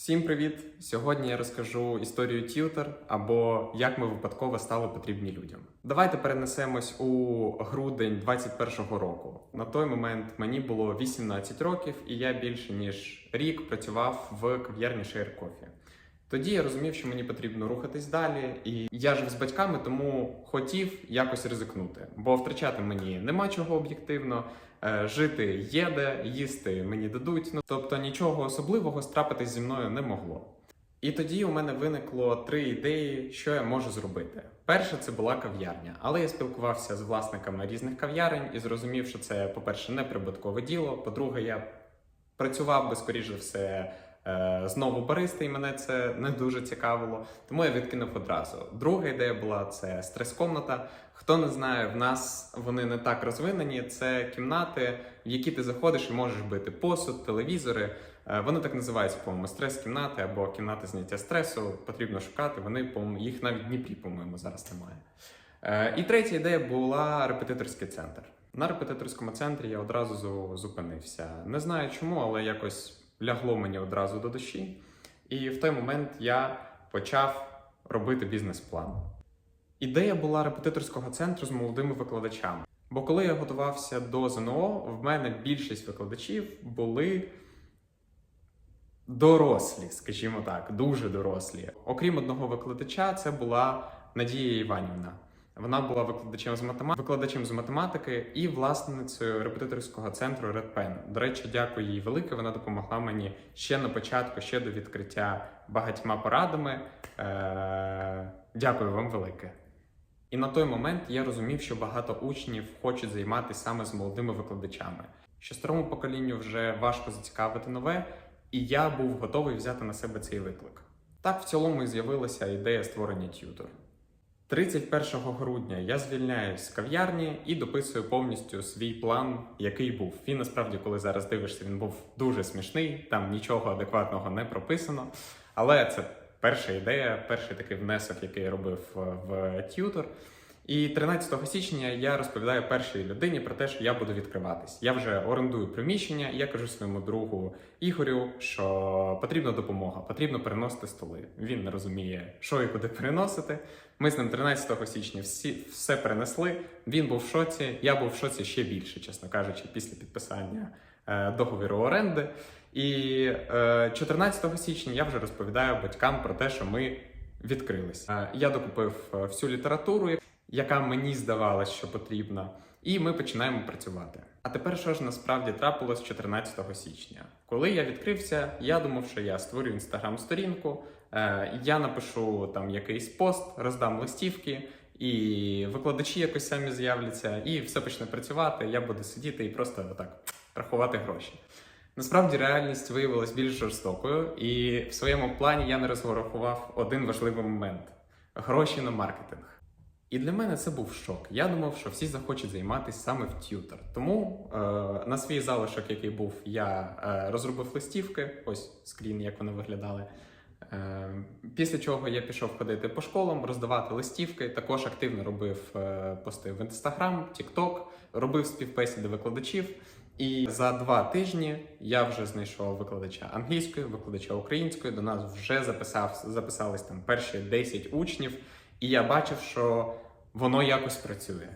Всім привіт! Сьогодні я розкажу історію Т'ютер або як ми випадково стали потрібні людям. Давайте перенесемось у грудень 21-го року. На той момент мені було 18 років, і я більше ніж рік працював в кав'ярні Coffee. Тоді я розумів, що мені потрібно рухатись далі, і я жив з батьками, тому хотів якось ризикнути, бо втрачати мені нема чого об'єктивно. Е, Жити є де, їсти мені дадуть. Ну тобто нічого особливого страпитись зі мною не могло. І тоді у мене виникло три ідеї, що я можу зробити. Перша це була кав'ярня, але я спілкувався з власниками різних кав'ярень і зрозумів, що це, по-перше, не прибуткове діло. По-друге, я працював би, скоріш за все, знову бариста, і мене це не дуже цікавило. Тому я відкинув одразу. Друга ідея була це стрес-комната. Хто не знає, в нас вони не так розвинені. Це кімнати, в які ти заходиш і можеш бити посуд, телевізори. Е, Вони так називаються, по-моєму, стрес-кімнати або кімнати зняття стресу. Потрібно шукати. Вони, по-моєму, їх навіть в Дніпрі, по-моєму, зараз немає. Е, І третя ідея була репетиторський центр. На репетиторському центрі я одразу зупинився. Не знаю чому, але якось лягло мені одразу до душі. І в той момент я почав робити бізнес-план. Ідея була репетиторського центру з молодими викладачами. Бо коли я готувався до ЗНО, в мене більшість викладачів були дорослі, скажімо так, дуже дорослі. Окрім одного викладача, це була Надія Іванівна. Вона була викладачем з математики, викладачем з математики і власницею репетиторського центру Red Pen. До речі, дякую їй велике. Вона допомогла мені ще на початку, ще до відкриття багатьма порадами. Е- дякую вам велике. І на той момент я розумів, що багато учнів хочуть займатися саме з молодими викладачами. Що старому поколінню вже важко зацікавити нове, і я був готовий взяти на себе цей виклик. Так в цілому і з'явилася ідея створення т'ютор. 31 грудня я звільняюсь з кав'ярні і дописую повністю свій план, який був. Він насправді, коли зараз дивишся, він був дуже смішний, там нічого адекватного не прописано. Але це перша ідея, перший такий внесок, який я робив е, в т'ютор. І 13 січня я розповідаю першій людині про те, що я буду відкриватись. Я вже орендую приміщення, і я кажу своєму другу Ігорю, що потрібна допомога, потрібно переносити столи. Він не розуміє, що і куди переносити. Ми з ним 13 січня всі все перенесли. Він був в шоці. Я був в шоці ще більше, чесно кажучи, після підписання е, договіру оренди. І е, 14 січня я вже розповідаю батькам про те, що ми відкрилися. Е, я докупив е, всю літературу, яка мені здавалась, що потрібна, і ми починаємо працювати. А тепер що ж насправді трапилось 14 січня? Коли я відкрився, я думав, що я створю інстаграм-сторінку, е, я напишу там якийсь пост, роздам листівки. І викладачі якось самі з'являться, і все почне працювати. Я буду сидіти і просто отак рахувати гроші. Насправді реальність виявилась більш жорстокою, і в своєму плані я не розрахував один важливий момент гроші на маркетинг. І для мене це був шок. Я думав, що всі захочуть займатися саме в т'ютор. Тому е, на свій залишок, який був, я е, розробив листівки, ось скрін, як вони виглядали. Е, після чого я пішов ходити по школам, роздавати листівки. Також активно робив е, пости в Інстаграм, Тікток, робив співбесіди викладачів. І за два тижні я вже знайшов викладача англійської, викладача української. До нас вже записав, записались там перші 10 учнів, і я бачив, що воно якось працює.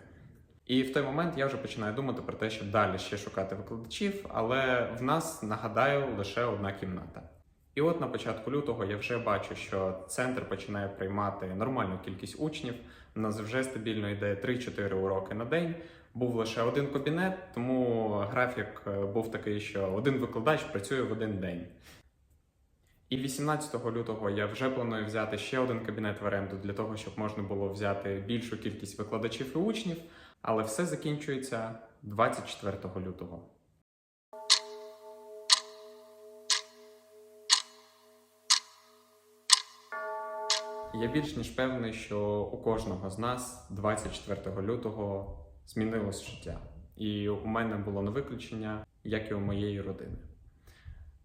І в той момент я вже починаю думати про те, щоб далі ще шукати викладачів, але в нас, нагадаю, лише одна кімната. І от на початку лютого я вже бачу, що центр починає приймати нормальну кількість учнів. У нас вже стабільно йде 3-4 уроки на день. Був лише один кабінет, тому графік е, був такий, що один викладач працює в один день. І 18 лютого я вже планую взяти ще один кабінет в оренду для того, щоб можна було взяти більшу кількість викладачів і учнів, але все закінчується 24 лютого. Я більш ніж певний, що у кожного з нас 24 лютого змінилось життя. І у мене було не виключення, як і у моєї родини.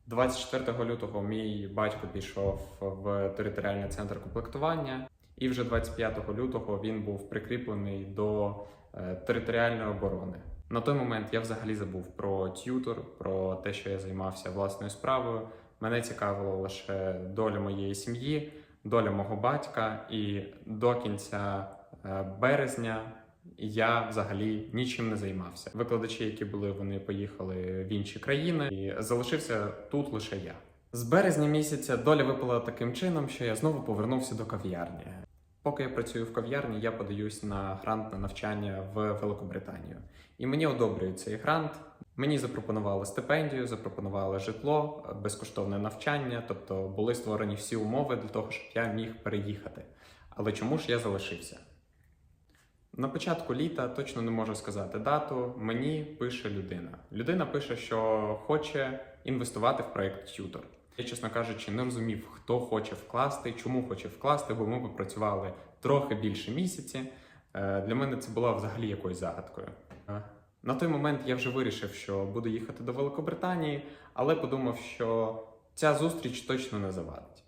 24 лютого мій батько пішов в територіальний центр комплектування, і вже 25 лютого він був прикріплений до е, територіальної оборони. На той момент я взагалі забув про т'ютор, про те, що я займався власною справою. Мене цікавила лише доля моєї сім'ї, доля мого батька, і до кінця е, березня я взагалі нічим не займався. Викладачі, які були, вони поїхали в інші країни, і залишився тут лише я. З березня місяця доля випала таким чином, що я знову повернувся до кав'ярні. Поки я працюю в кав'ярні, я подаюсь на грант на навчання в Великобританію. І мені одобрюють цей грант. Мені запропонували стипендію, запропонували житло, безкоштовне навчання, тобто були створені всі умови для того, щоб я міг переїхати. Але чому ж я залишився? На початку літа точно не можу сказати дату. Мені пише людина. Людина пише, що хоче інвестувати в проект Tutor. Я, чесно кажучи, не розумів, хто хоче вкласти, чому хоче вкласти, бо ми попрацювали трохи більше місяці. Е, Для мене це була взагалі якоюсь загадкою. Е, На той момент я вже вирішив, що буду їхати до Великобританії, але подумав, що ця зустріч точно не завадить.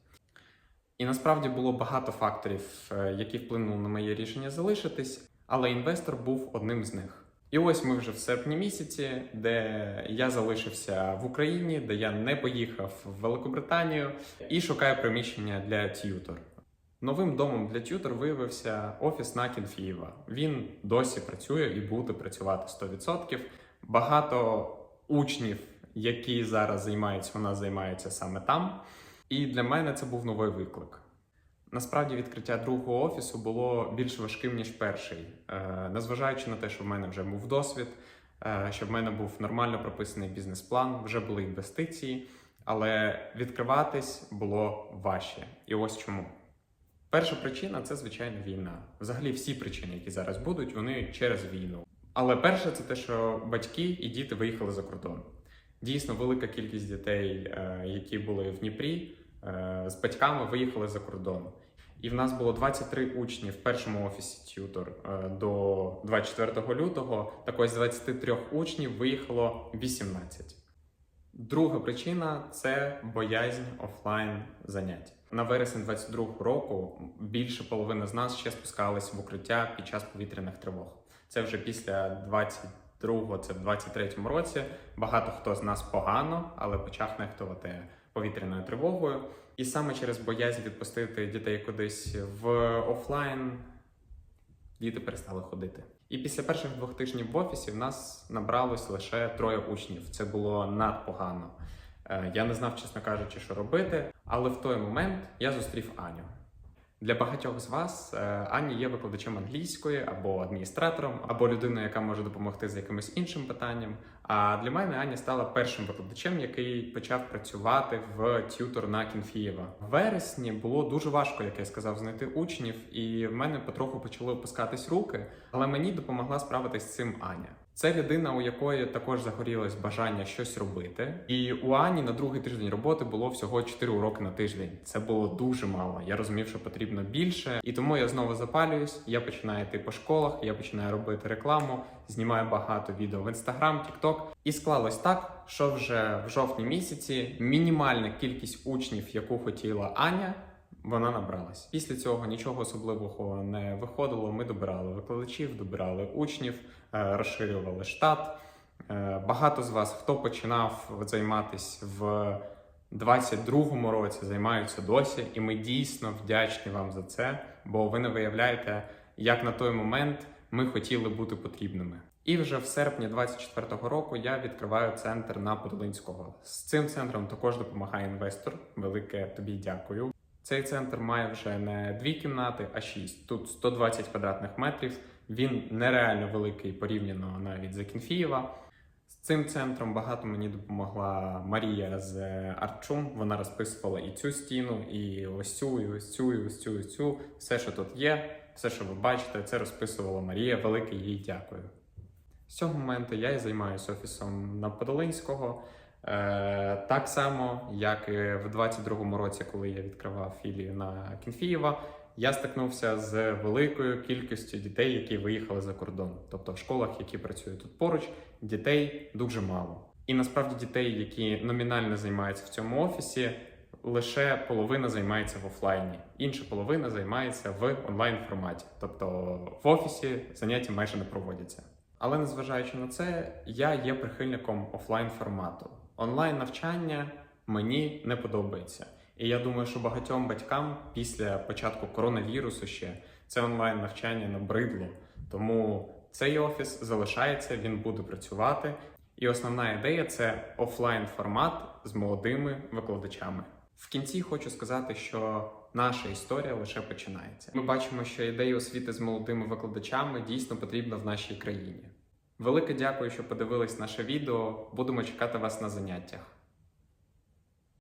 І насправді було багато факторів, е, які вплинули на моє рішення залишитись, але інвестор був одним з них. І ось ми вже в серпні місяці, де я залишився в Україні, де я не поїхав в Великобританію і шукаю приміщення для т'ютор. Новим домом для т'ютор виявився офіс на Кінфієва. Він досі працює і буде працювати 100%. Багато учнів, які зараз займаються, вона займається саме там. І для мене це був новий виклик. Насправді відкриття другого офісу було більш важким, ніж перший. Е, Незважаючи на те, що в мене вже був досвід, е, що в мене був нормально прописаний бізнес-план, вже були інвестиції, але відкриватись було важче. І ось чому. Перша причина це звичайно війна. Взагалі, всі причини, які зараз будуть, вони через війну. Але перше, це те, що батьки і діти виїхали за кордон. Дійсно, велика кількість дітей, е, які були в Дніпрі, з батьками виїхали за кордон. І в нас було 23 учні в першому офісі Т'ютор е, до 24 лютого. Так ось з 23 учнів виїхало 18. Друга причина це боязнь офлайн занять. На вересень 22 року більше половини з нас ще спускались в укриття під час повітряних тривог. Це вже після 22-го, це в 23-му році. Багато хто з нас погано, але почав нехтувати повітряною тривогою. І саме через боязнь відпустити дітей кудись в офлайн діти перестали ходити. І після перших двох тижнів в офісі в нас набралось лише троє учнів. Це було надпогано. Е, Я не знав, чесно кажучи, що робити, але в той момент я зустрів Аню. Для багатьох з вас е, Аня є викладачем англійської або адміністратором, або людиною, яка може допомогти з якимось іншим питанням. А для мене Аня стала першим викладачем, який почав працювати в т'ютор на Кінфієва. В вересні було дуже важко, як я сказав, знайти учнів, і в мене потроху почали опускатись руки, але мені допомогла справитись з цим Аня. Це людина, у якої також загорілось бажання щось робити. І у Ані на другий тиждень роботи було всього 4 уроки на тиждень. Це було дуже мало. Я розумів, що потрібно більше, і тому я знову запалююсь. Я починаю йти по школах, я починаю робити рекламу, знімаю багато відео в інстаграм, тікток. І склалось так, що вже в жовтні місяці мінімальна кількість учнів, яку хотіла Аня. Вона набралась. Після цього нічого особливого не виходило. Ми добирали викладачів, добирали учнів, е, розширювали штат. Е, Багато з вас, хто починав займатися в 22-му році, займаються досі, і ми дійсно вдячні вам за це, бо ви не виявляєте, як на той момент ми хотіли бути потрібними. І вже в серпні 24-го року я відкриваю центр на Подолинського. З цим центром також допомагає інвестор. Велике тобі дякую. Цей центр має вже не дві кімнати, а шість. Тут 120 квадратних метрів. Він нереально великий порівняно навіть за Кінфієва. З цим центром багато мені допомогла Марія з Арчум. Вона розписувала і цю стіну, і ось цю, і ось цю, і ось цю, і ось цю. Все, що тут є, все, що ви бачите, це розписувала Марія. Велике їй дякую. З цього моменту я і займаюся офісом на Подолинського. Е, так само, як і в 22-му році, коли я відкривав філію на Кінфієва, я стикнувся з великою кількістю дітей, які виїхали за кордон. Тобто в школах, які працюють тут поруч, дітей дуже мало. І насправді дітей, які номінально займаються в цьому офісі, лише половина займається в офлайні, інша половина займається в онлайн форматі. Тобто в офісі заняття майже не проводяться. Але незважаючи на це, я є прихильником офлайн формату. Онлайн навчання мені не подобається. І я думаю, що багатьом батькам після початку коронавірусу ще це онлайн навчання набридло. Тому цей офіс залишається, він буде працювати. І основна ідея це офлайн формат з молодими викладачами. В кінці хочу сказати, що наша історія лише починається. Ми бачимо, що ідея освіти з молодими викладачами дійсно потрібна в нашій країні. Велике дякую, що подивились наше відео. Будемо чекати вас на заняттях.